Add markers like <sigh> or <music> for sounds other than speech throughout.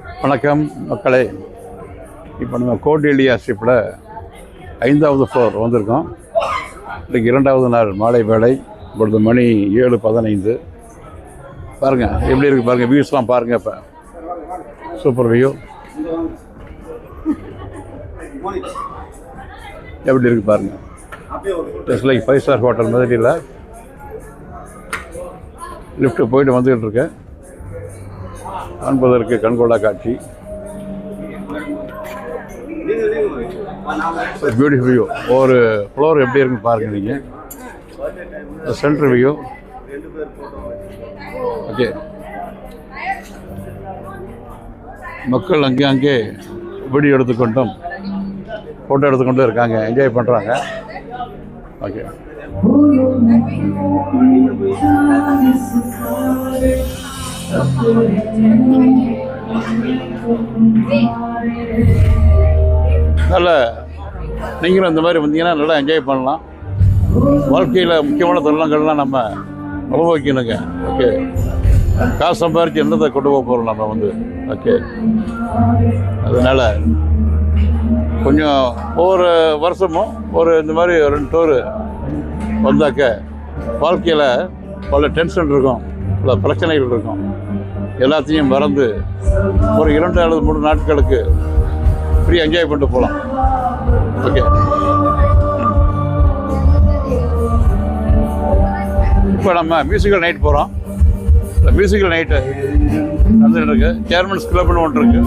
வணக்கம் மக்களே. இப்போ நம்ம கோட்டேலியா ஷிப்பில் ஐந்தாவது ஃப்ளோர் வந்திருக்கோம். இன்றைக்கு இரண்டாவது நாள் மாலை வேலை இப்பொழுது மணி ஏழு பதினைந்து. பாருங்கள் எப்படி இருக்குது பாருங்கள் வியூஸ்லாம் பாருங்கள் இப்போ. சூப்பர் வியூ எப்படி இருக்குது பாருங்கள் just like five star hotel மாதிரி இல்லை. லிஃப்ட்டு போயிட்டு வந்துக்கிட்டு இருக்கேன். காண்பதற்கு கண்கொள்ளா காட்சி. பியூட்டிஃபுல் வியூ ஒரு ஃப்ளோர் எப்படி இருக்குன்னு பாருங்கள் நீங்கள் சென்ட்ரு வியூ ஓகே மக்கள் அங்கே அங்கே வீடியோ எடுத்துக்கொண்டும் ஃபோட்டோ எடுத்துக்கொண்டும் இருக்காங்க. என்ஜாய் பண்ணுறாங்க ஓகே நல்ல நீங்களும் இந்த மாதிரி வந்தீங்கன்னா நல்லா என்ஜாய் பண்ணலாம். வாழ்க்கையில் முக்கியமான தருணங்கள்லாம் நம்ம அனுபவிக்கணுங்க ஓகே காசு சம்பாரித்து என்னத்தை கொண்டு போக போகிறோம் நம்ம வந்து? ஓகே அதனால் கொஞ்சம் ஒவ்வொரு வருஷமும் ஒரு இந்த மாதிரி ரெண்டு டூரு வந்தாக்க வாழ்க்கையில் பல டென்ஷன் இருக்கும். பல பிரச்சனைகள் இருக்கும். எல்லாத்தையும் மறந்து ஒரு இரண்டு அல்லது மூணு நாட்களுக்கு ஃப்ரீ என்ஜாய் பண்ணிட்டு போகலாம். ஓகே இப்போ நம்ம மியூசிக்கல் நைட் போகிறோம் இந்த மியூசிக்கல் நைட்டு நடந்துகிட்டு இருக்கு. சேர்மன்ஸ் கிளப்னு ஒன்று இருக்கு.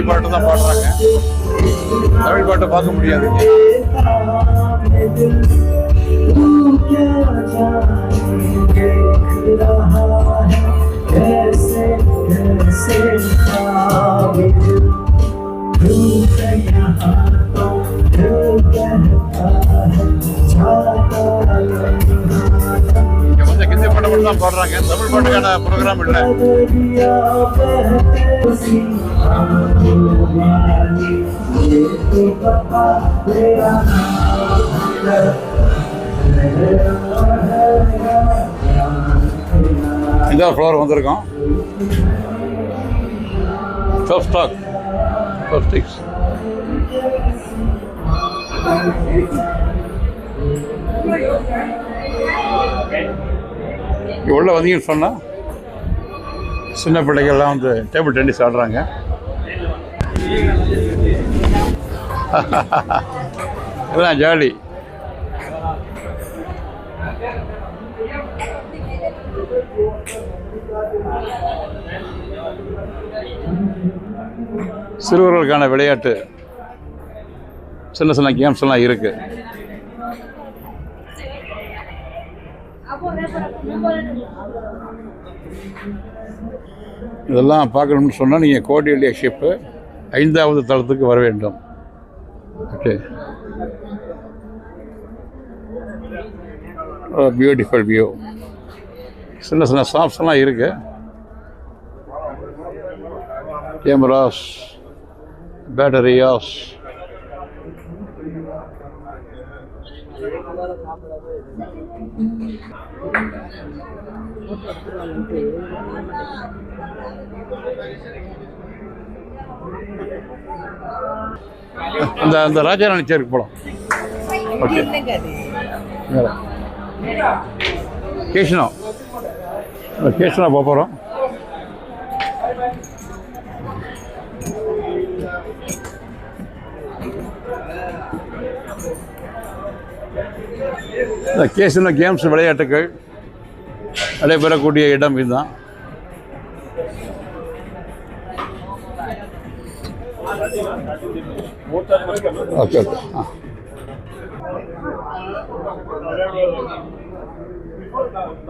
ஹிந்தி பாட்டு தான் பாடுறாங்க தமிழ் பாட்டை பார்க்க முடியாதுங்க இங்க பாட்டு தான் போடுறாங்க. தமிழ் பாட்டுக்கான ப்ரோக்ராம் இல்லை. இந்த ஃப்ளோர் வந்திருக்கோம். ஃபர்ஸ்ட் ஸ்டாக் ஃபர்ஸ்ட் ஸ்டிக்ஸ் உள்ள வந்தீங்கன்னு சொன்னால் சின்ன பிள்ளைகள்லாம் வந்து டேபிள் டென்னிஸ் ஆடுறாங்க. <laughs> எல்லாம் ஜாலி. சிறுவர்களுக்கான விளையாட்டு. சின்ன சின்ன கேம்ஸ் எல்லாம் இருக்கு இதெல்லாம் பார்க்கணும்னு சொன்னால் நீங்கள் கோடியலியா ஷிப்பு ஐந்தாவது தளத்துக்கு வர வேண்டும். ஓகே பியூட்டிஃபுல் வியூ சின்ன சின்ன ஷாப்ஸ் இருக்குது இருக்கு. கேமராஸ் பேட்டரியாஸ் அந்த அந்த ராஜாராணி சேருக்கு போகலாம் ஓகே கேஷ்ணா கேஷ்னா போக போகிறோம் இந்த கேசினோ கேம்ஸ் விளையாட்டுகள் நடைபெறக்கூடிய இடம் இதுதான். Okay okay. ஆ.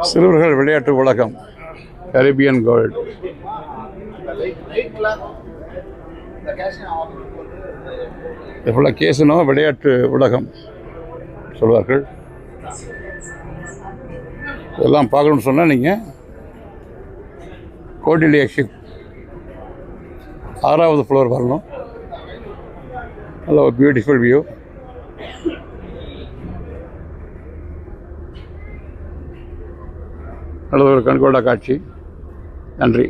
சிறுவர்கள் விளையாட்டு உலகம் கரீபியன் கோல்டு. ஃபுல்லாக கேசினோ விளையாட்டு உலகம். சொல்வார்கள். இதெல்லாம் பார்க்கணும்னு சொன்னால் நீங்கள் கோட்டிலி எக்ஷிப் ஆறாவது ஃப்ளோர் வரணும். நல்ல ஒரு பியூட்டிஃபுல் வியூ நல்ல ஒரு கண்கொள்ளா காட்சி. நன்றி.